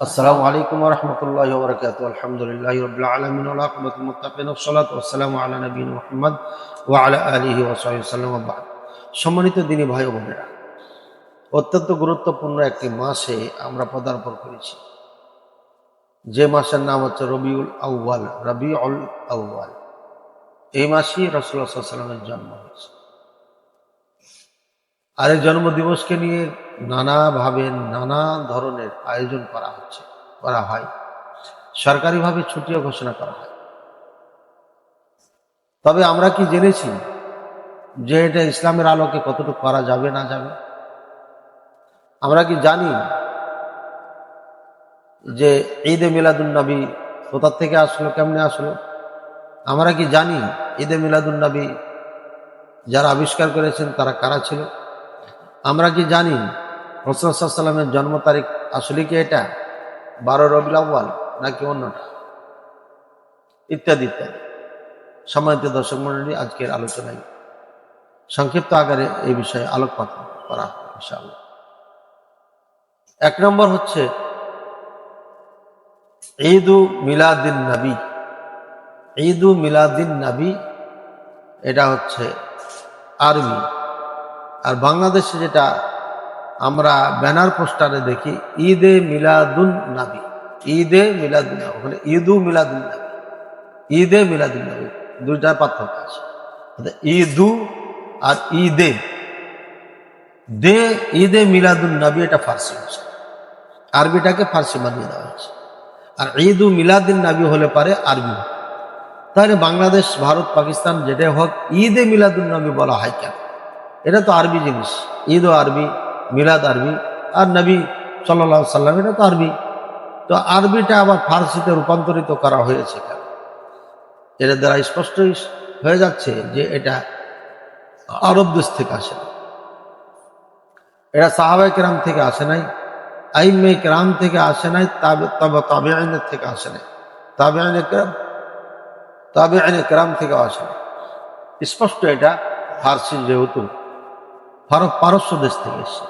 السلام عليكم ورحمة الله وبركاته الحمد لله رب العالمين والعاقبة للمتقين والصلاة والسلام على نبينا محمد وعلى آله وصحبه وسلم وبعد সম্মানিত দিনী ভাই ও বোনেরা অত্যন্ত গুরুত্বপূর্ণ একটি মাসে আমরা পদার্পণ করেছি যে মাসের নাম হচ্ছে রবিউল আউ্বাল রবিউল আউ্বাল এই মাসেই রসুল্লাহ সাল্লামের জন্ম হয়েছে আর এই জন্মদিবসকে নিয়ে নানাভাবে নানা ধরনের আয়োজন করা হচ্ছে, করা হয়। সরকারিভাবে ছুটিও ঘোষণা করা হয়। তবে আমরা কি জেনেছি যে এটা ইসলামের আলোকে কতটুকু করা যাবে, না যাবে? আমরা কি জানি যে ঈদে মিলাদুন্নবী কোথার থেকে আসলো, কেমনে আসলো? আমরা কি জানি ঈদে মিলাদুন্নবী যারা আবিষ্কার করেছেন তারা কারা ছিল? আমরা কি জানি রসুলামের জন্ম তারিখ আসলে কি এটা? বারো রবিল আউ্বাল নাকি অন্যটা? ইত্যাদি ইত্যাদি। সম্মানিত দর্শক মন্ডলী আজকের আলোচনায় সংক্ষিপ্ত আকারে এই বিষয়ে আলোকপাত করা ইনশাআল্লাহ। এক নম্বর হচ্ছে, ঈদু মিলাদিন নবী। ঈদু মিলাদিন নবী, এটা হচ্ছে আরবি। আর বাংলাদেশে যেটা আমরা ব্যানার পোস্টারে দেখি ঈদে মিলাদুন নাবি। ঈদে মিলাদুন নাবি। ওখানে ঈদু মিলাদুন নাবি। ঈদে মিলাদুন নাবি। দুইটার পার্থক্য আছে। ঈদু আর ঈদে। দে, ঈদে মিলাদুন নবী এটা ফার্সি ভাষা। আরবিটাকে ফার্সি বানিয়ে দেওয়া হয়েছে। আর ঈদু মিলাদিন নবী হলে পারে আরবি। তাহলে বাংলাদেশ, ভারত, পাকিস্তান যেটাই হোক, ঈদে মিলাদুন নবী বলা হয় কেন? এটা তো আরবি জিনিস। ঈদ ও আরবি মিলাদ আরবি আর নবী সাল্লা সাল্লাম এটা তো আরবি। তো আরবিটা আবার ফার্সিতে রূপান্তরিত করা হয়েছে এটা দ্বারা স্পষ্টই হয়ে যাচ্ছে যে এটা আরব দেশ থেকে আসে না। এটা সাহাবাই কেরাম থেকে আসে নাই, আইমে কেরাম থেকে আসে নাই, তবে তবে তবে আইনের থেকে আসে নাই। তবে আইনে কেরাম তবে আইনে কেরাম থেকে আসে স্পষ্ট এটা ফার্সি যেহেতু পারস্য দেশ থেকে এসছে।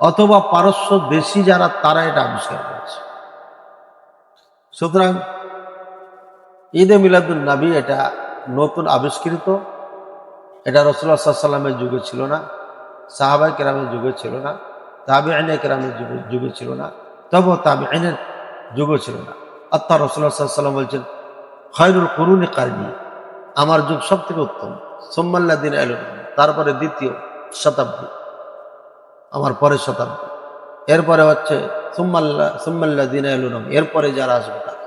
অথবা পারস্য বেশি যারা, তারা এটা আবিষ্কার করেছে। সুতরাং ঈদে মিলাদুল নবী এটা নতুন আবিষ্কৃত। এটা রসুল্লাহ সাল্লামের যুগে ছিল না সাহাবাই কেরামের যুগে ছিল না তাবে আইনে কেরামের যুগে যুগে ছিল না তবু তাবে আইনের যুগে ছিল না। আত্মা রসুল্লাহ সাল্লাম বলছেন, খয়রুল করুন কারণী, আমার যুগ সব থেকে উত্তম। সোম্মাল্লা দিন এলো তারপরে দ্বিতীয় শতাব্দী। আমার পরের শতাব্দী। এরপরে হচ্ছে, সুম্মাল্লা সুম্মাল্লা দিন এলুনম এরপরে যারা আসবে তারা।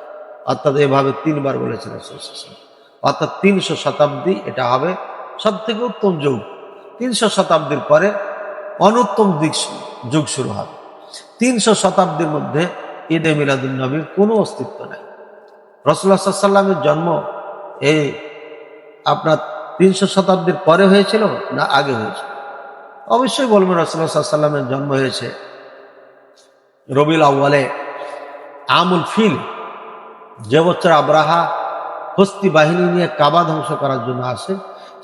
অর্থাৎ এভাবে তিনবার বলেছেন অর্থাৎ তিনশো শতাব্দী এটা হবে সব থেকে উত্তম যুগ। তিনশো শতাব্দীর পরে অনুত্তম দিক যুগ শুরু হবে। তিনশো শতাব্দীর মধ্যে ঈদে মিলাদুল নবীর কোনো অস্তিত্ব নেই। রসুল্লাহ সাল্লামের জন্ম এই আপনার তিনশো শতাব্দীর পরে হয়েছিল না আগে হয়েছিল? অবশ্যই বলবেন রসুল্লাহ সাল্লামের জন্ম হয়েছে রবিল আউ্বালে আমুল ফিল যে বছর আব্রাহা হস্তি বাহিনী নিয়ে কাবা ধ্বংস করার জন্য আসে,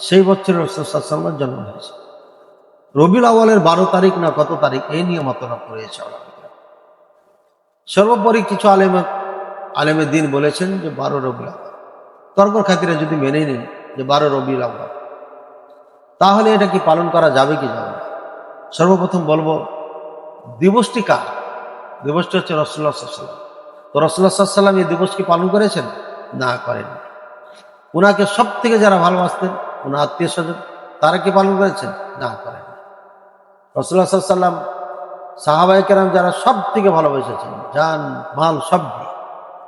সেই বছর রসুল্লাহামের জন্ম হয়েছে। রবিল আউ্বালের বারো তারিখ না কত তারিখ, এই নিয়ে মতনা করেছে সর্বোপরি কিছু আলেমে, আলেমের দিন বলেছেন যে বারো রবিল আউ্বাল তর্কর খাতিরে যদি মেনে নিন যে বারো রবিল আউ্বাল তাহলে এটা কি পালন করা যাবে কি যাবে সর্বপ্রথম বলব, দিবসটি কার? দিবসটি হচ্ছে রসুল্লাহ সাল্লাম তো রসুল্লাহ সাল্লাম এই দিবস কি পালন করেছেন? না করেন ওনাকে সব থেকে যারা ভালোবাসতেন ওনার আত্মীয় স্বজন তারা কি পালন করেছেন? না করেন রসুল্লাহ সাল্লাম সাহাবাই কেরাম যারা সব থেকে ভালোবেসেছেন যান মাল, সব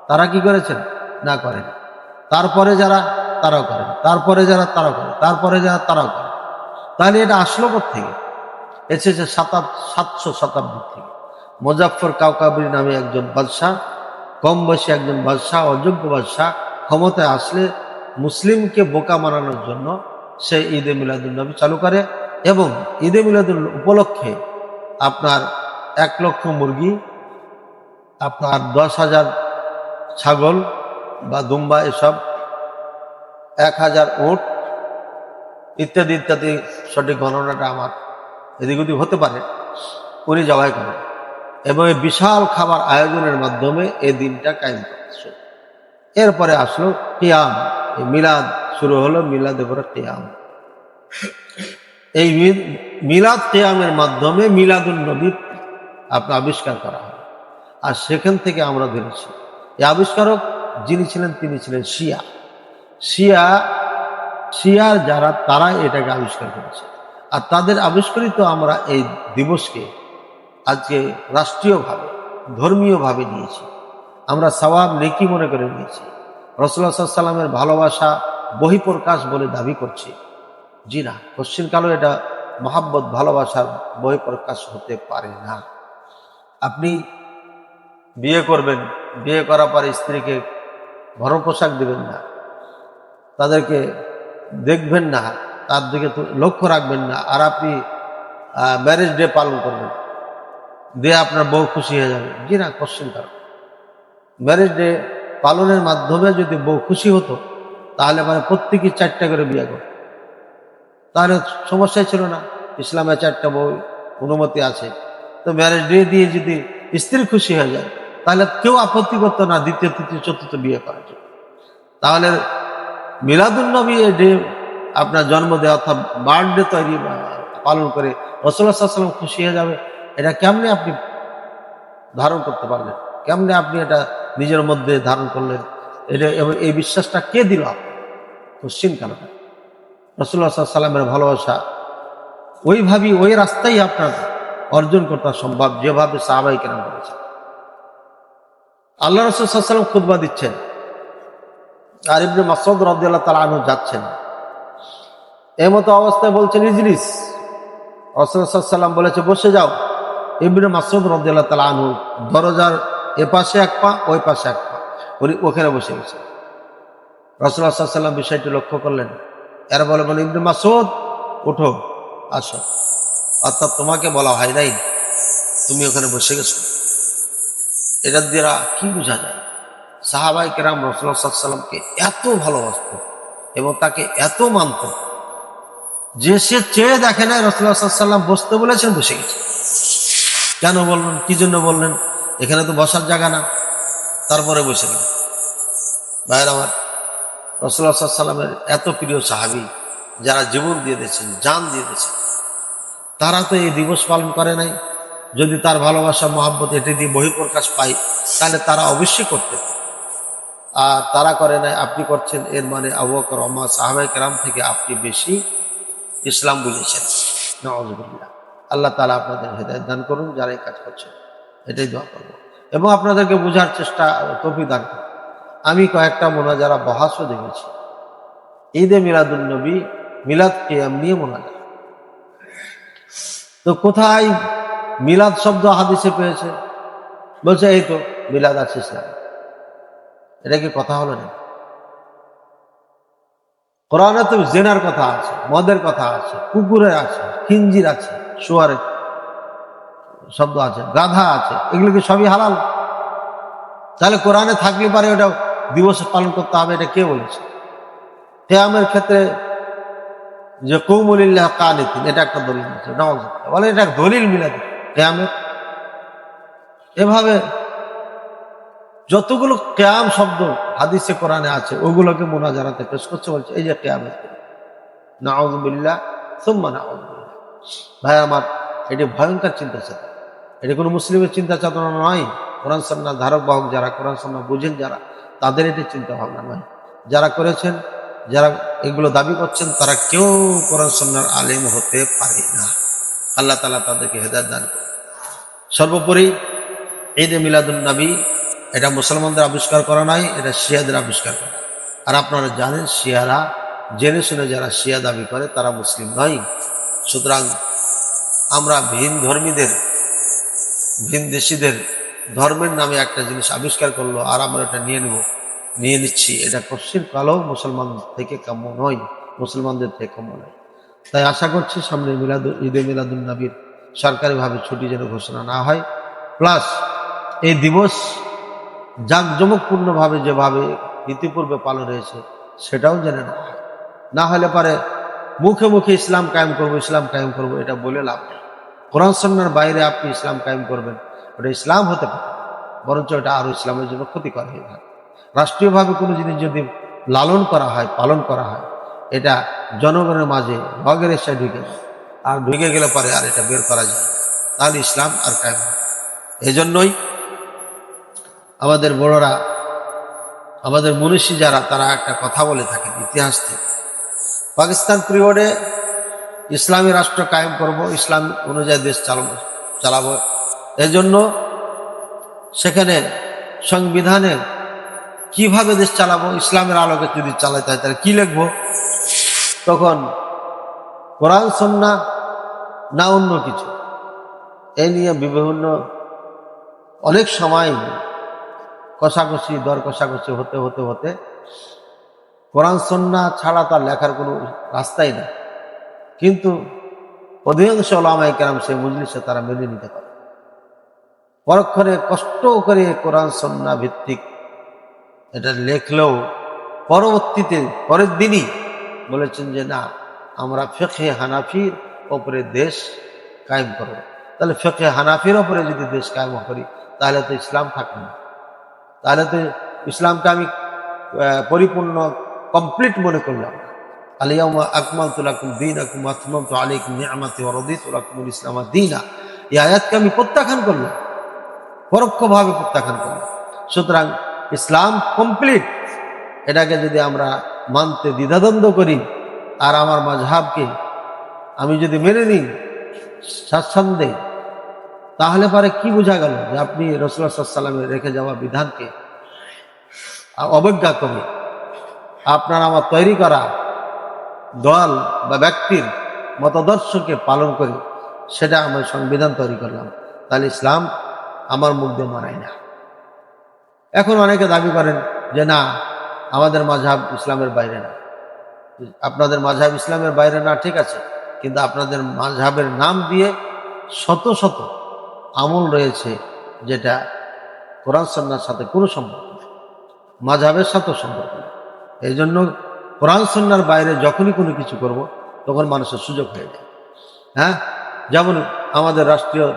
তারা কি করেছেন? না করেন তারপরে যারা, তারাও করেন তারপরে যারা, তারাও করে তারপরে যারা, তারাও করে তাহলে এটা আসলো থেকে এসেছে সাতাত সাতশো শতাব্দী থেকে। মুজাফর কাউকাবরি নামে একজন বাদশাহ কম বয়সী একজন বাদশাহ, অযোগ্য বাদশাহ ক্ষমতায় আসলে মুসলিমকে বোকা মানানোর জন্য সে ঈদে মিলাদুলনবী চালু করে এবং ঈদে মিলাদুল উপলক্ষে আপনার এক লক্ষ মুরগি, আপনার দশ হাজার ছাগল বা দুম্বা এসব, এক হাজার উট ইত্যাদি ইত্যাদি সঠিক গণনাটা আমার এদিক ওদিক হতে পারে। উনি জবাই করেন। এবং এই বিশাল খাবার আয়োজনের মাধ্যমে এই দিনটা কায়েম করছে এরপরে আসলো কিয়াম। এই মিলাদ শুরু হলো মিলাদের পরে কিয়াম। এই মিলাদ কিয়ামের মাধ্যমে মিলাদুল নবী আপনার আবিষ্কার করা হয়। আর সেখান থেকে আমরা ধরেছি। এই আবিষ্কারক যিনি ছিলেন, তিনি ছিলেন শিয়া। শিয়া শিয়ার যারা তারা এটাকে আবিষ্কার করেছে। আর তাদের আবিষ্কৃত আমরা এই দিবসকে আজকে রাষ্ট্রীয়ভাবে, ধর্মীয়ভাবে নিয়েছি। আমরা সওয়াব নেকি মনে করে নিয়েছি। রসুল্লাহ সাল্লামের ভালোবাসা বহিঃপ্রকাশ বলে দাবি করছি। জি না পশ্চিমকালও এটা মহাব্বত ভালোবাসার বহিঃপ্রকাশ হতে পারে না। আপনি বিয়ে করবেন, বিয়ে করার পরে স্ত্রীকে গরম পোশাক দেবেন না। তাদেরকে দেখবেন না, তার দিকে লক্ষ্য রাখবেন না, আর আপনি ম্যারেজ ডে পালন করবেন। দিয়ে আপনার বউ খুশি হয়ে যাবে। জি না কোশ্চেন কারণ ম্যারেজ ডে পালনের মাধ্যমে যদি বউ খুশি হতো, তাহলে মানে প্রত্যেকে চারটা করে বিয়ে করত। তাহলে সমস্যাই ছিল না, ইসলামে চারটা বউ, অনুমতি আছে। তো ম্যারেজ ডে দিয়ে যদি স্ত্রী খুশি হয়ে যায়, তাহলে কেউ আপত্তি করতো না, দ্বিতীয়, তৃতীয়, চতুর্থ বিয়ে করার জন্য। তাহলে মিলাদুলনবী এই ডে আপনার জন্মদিন অর্থাৎ বার্থডে তৈরি পালন করে রসুল্লাহাম খুশি হয়ে যাবে, এটা কেমনে আপনি ধারণ করতে পারলেন? কেমনে আপনি এটা নিজের মধ্যে ধারণ করলেন? এটা এবং এই বিশ্বাসটা কে দিল আপনি কোশ্চিন কেন? রসুল্লাহ সাল্লামের ভালোবাসা ওইভাবেই ওই রাস্তাই আপনার অর্জন করতে সম্ভব, যেভাবে সাহাবাই কেন করেছে আল্লাহ রসুল সাল্লাম খুদবা দিচ্ছেন। আর ইবনে মাসুদ রাদিয়াল্লাহু তাআলা আনহু যাচ্ছেন। মতো অবস্থায় বলছেন, ইজলিস। রসুলাম বলেছে, বসে যাও। ইবনে মাসুদ রাদিয়াল্লাহু তাআলা আনহু দরজার এ পাশে এক পা, ওই পাশে এক পা। উনি ওখানে বসে গেছে। রসুল্লাহ সাল্লাম বিষয়টি লক্ষ্য করলেন। এরা বলে বলে, ইবনে মাসুদ ওঠো আসো। অর্থাৎ তোমাকে বলা হয় নাই। তুমি ওখানে বসে গেছো। এটার দ্বারা কি বোঝা যায়? সাহাবাই কেরাম রসুল্লাহামকে এত ভালোবাসত এবং তাকে এত মানত যে সে চেয়ে দেখে নাই রসুল্লাহাম বসতে বলেছেন, বসে গেছে। কেন বললেন? কি জন্য বললেন? এখানে তো বসার জায়গা না। তারপরে বসে গেল। ভাইয়ের আমার রসুল্লাহ সাল্লামের এত প্রিয় সাহাবি, যারা জীবন দিয়ে দিয়েছেন, জান দিয়ে দিয়েছেন, তারা তো এই দিবস পালন করে নাই। যদি তার ভালোবাসা, মহাব্বত এটি দিয়ে বহিঃপ্রকাশ পাই তাহলে তারা অবশ্যই করতে আর তারা করে নাই, আপনি করছেন, এর মানে আবু বকর, ওমর সাহাবাই কেরাম থেকে আপনি বেশি ইসলাম বুঝেছেন। নওয়াজবুল্লাহ আল্লাহ তালা আপনাদের হেদায়ত দান করুন যারা এই কাজ করছেন, এটাই দোয়া করব। এবং আপনাদেরকে বোঝার চেষ্টা তফি দান করুন। আমি কয়েকটা মোনাজারা বহাসও দেখেছি। ঈদে মিলাদুল নবী, মিলাদ কিয়াম নিয়ে মোনাজারা। তো কোথায় মিলাদ শব্দ হাদিসে পেয়েছে? বলছে, এই তো, মিলাদ আছে ইসলাম। এটা কি কথা হলো না কোরআনে তো জেনার কথা আছে, মদের কথা আছে, কুকুরের আছে, খিঞ্জির আছে শুয়ারের শব্দ আছে, গাধা আছে, এগুলো কি সবই হালাল? তাহলে কোরআনে থাকলে পারে ওটা দিবস পালন করতে হবে, এটা কে বলেছে? কেয়ামের ক্ষেত্রে যে কৌমলিল্লাহ কানিতিন, এটা একটা দলিল বলে, এটা দলিল মিলাদ কেয়ামের। এভাবে যতগুলো কেয়াম শব্দ হাদিসে, কোরআনে আছে, ওগুলোকে মোনাজারাতে পেশ করছে, বলছে, এই যে সুম্মা নাউজবিল্লাহ। ভাই, আমার এটি ভয়ঙ্কর চিন্তা চেতনা এটি কোনো মুসলিমের চিন্তা চেতনা নয়। কোরআন সন্না ধারক বাহক যারা কোরআন সন্না বুঝেন, যারা, তাদের এটি চিন্তা ভাবনা নয়। যারা করেছেন, যারা এগুলো দাবি করছেন, তারা কেউ কোরআন সন্ন্যার আলেম হতে পারে না। আল্লাহ তালা তাদেরকে হেদায়ত দান করে সর্বোপরি ঈদে মিলাদুল নবী এটা মুসলমানদের আবিষ্কার করা নয় এটা শিয়াদের আবিষ্কার করা। আর আপনারা জানেন, শিয়ারা জেনে শুনে যারা শিয়া দাবি করে, তারা মুসলিম নয়। সুতরাং আমরা ভিন ধর্মীদের, ভিন দেশিদের ধর্মের নামে একটা জিনিস আবিষ্কার করল, আর আমরা এটা নিয়ে নেব, নিয়ে নিচ্ছি। এটা কশ্চিন কালো মুসলমান থেকে কাম্য নয়, মুসলমানদের থেকে কাম্য নয়। তাই আশা করছি সামনে মিলাদ, ঈদে মিলাদুল নবীর সরকারিভাবে ছুটি যেন ঘোষণা না হয়। প্লাস এই দিবস জাঁকজমকপূর্ণভাবে যেভাবে ইতিপূর্বে পালন হয়েছে, সেটাও জেনে না না হলে পারে মুখে মুখে ইসলাম কায়েম করব, ইসলাম কায়েম করব, এটা বলে লাভ নেই। কোরআন বাইরে আপনি ইসলাম কায়েম করবেন, ওটা ইসলাম হতে পারে, বরঞ্চ এটা আরও ইসলামের জন্য ক্ষতিকর হয়ে থাকে। রাষ্ট্রীয়ভাবে কোনো জিনিস যদি লালন করা হয়, পালন করা হয়, এটা জনগণের মাঝে ভগের এসে ঢুকে। আর ঢুকে গেলে পরে আর এটা বের করা যায় তাহলে ইসলাম আর কায়েম হবে এই জন্যই আমাদের বড়রা, আমাদের মনীষী যারা, তারা একটা কথা বলে থাকেন ইতিহাস থেকে। পাকিস্তান পিরিয়ডে ইসলামী রাষ্ট্র কায়েম করব, ইসলাম অনুযায়ী দেশ চালাবো চালাবো। এই জন্য সেখানে সংবিধানে কীভাবে দেশ চালাবো, ইসলামের আলোকে যদি চালাতে হয় তাহলে কি লিখব? তখন কোরআন সন্না না অন্য কিছু। এই নিয়ে বিভিন্ন অনেক সময় কষাকষি, দর কষাকষি হতে হতে হতে কোরআন সন্না ছাড়া তার লেখার কোনো রাস্তাই নেই। কিন্তু অধিকাংশ ওলামাই কেরাম সেই মজলিসে তারা মেনে নিতে পারে। পরক্ষণে কষ্ট করে কোরআন সন্না ভিত্তিক এটা লেখলেও পরবর্তীতে পরের দিনই বলেছেন যে, না, আমরা ফেখে হানাফির ওপরে দেশ কায়েম করব। তাহলে ফেখে হানাফির ওপরে যদি দেশ কায়েম করি, তাহলে তো ইসলাম থাকবে না। তাহলে তো ইসলামকে আমি পরিপূর্ণ কমপ্লিট মনে করলাম। আলিয়ামা আকমাল তুলাকুম দিন আকুম আতমাম তো আলিকুম নিয়ামাতি ওরদি তুলাকুমুল ইসলাম দিনা। এই আয়াতকে আমি প্রত্যাখ্যান করলাম। পরোক্ষভাবে প্রত্যাখ্যান করলাম। সুতরাং ইসলাম কমপ্লিট এটাকে যদি আমরা মানতে দ্বিধাদ্বন্দ্ব করি, আর আমার মাঝহাবকে আমি যদি মেনে নিই, স্বাচ্ছন্দ্যে তাহলে পরে কি বোঝা গেল যে আপনি রসুল্লাহ সাল্লামের রেখে যাওয়া বিধানকে অবজ্ঞা করে, আপনার আমার তৈরি করা দল বা ব্যক্তির মতাদর্শকে পালন করি সেটা আমি সংবিধান তৈরি করলাম। তাহলে ইসলাম আমার মুখ দিয়ে মানায় না। এখন অনেকে দাবি করেন যে না, আমাদের মাঝহাব ইসলামের বাইরে না। আপনাদের মাঝহাব ইসলামের বাইরে না, ঠিক আছে। কিন্তু আপনাদের মাঝহাবের নাম দিয়ে শত শত আমল রয়েছে যেটা কোরআন সন্ন্যার সাথে কোনো সম্পর্ক নেই। মাঝাবের সাথেও সম্পর্ক নেই। এই জন্য কোরআন সন্ন্যার বাইরে যখনই কোনো কিছু করব, তখন মানুষের সুযোগ হয়ে যায়। হ্যাঁ? যেমন আমাদের রাষ্ট্রীয়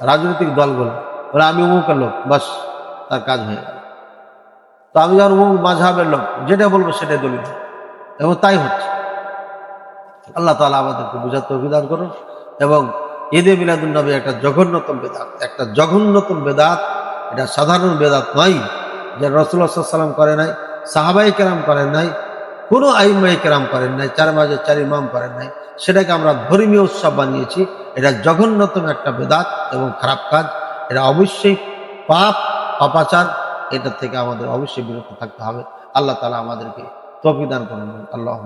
রাজনৈতিক দলগুলো বলে আমি অমুকের লোক, বাস, তার কাজ হয়ে গেল। তো আমি যখন অমুক মাঝহাবের লোক, যেটা বলব সেটাই দলিল। এবং তাই হচ্ছে। আল্লাহ তালা আমাদেরকে বুঝাতে অভিধান করুন। এবং ঈদে মিলাদুল নবী একটা জঘন্যতম বেদাত, একটা জঘন্যতম বেদাত। এটা সাধারণ বেদাত নয় যে রসুল্লাহ সাল্লাম করে নাই সাহাবাই কেরাম করেন নাই, কোনো আইমাই কেরাম করেন নাই, চার মাঝে চার ইমাম করেন নাই। সেটাকে আমরা ধর্মীয় উৎসব বানিয়েছি। এটা জঘন্যতম একটা বেদাত এবং খারাপ কাজ। এটা অবশ্যই পাপ পাপাচার এটা থেকে আমাদের অবশ্যই বিরত থাকতে হবে। আল্লাহ তালা আমাদেরকে তফিদান করেন আল্লাহ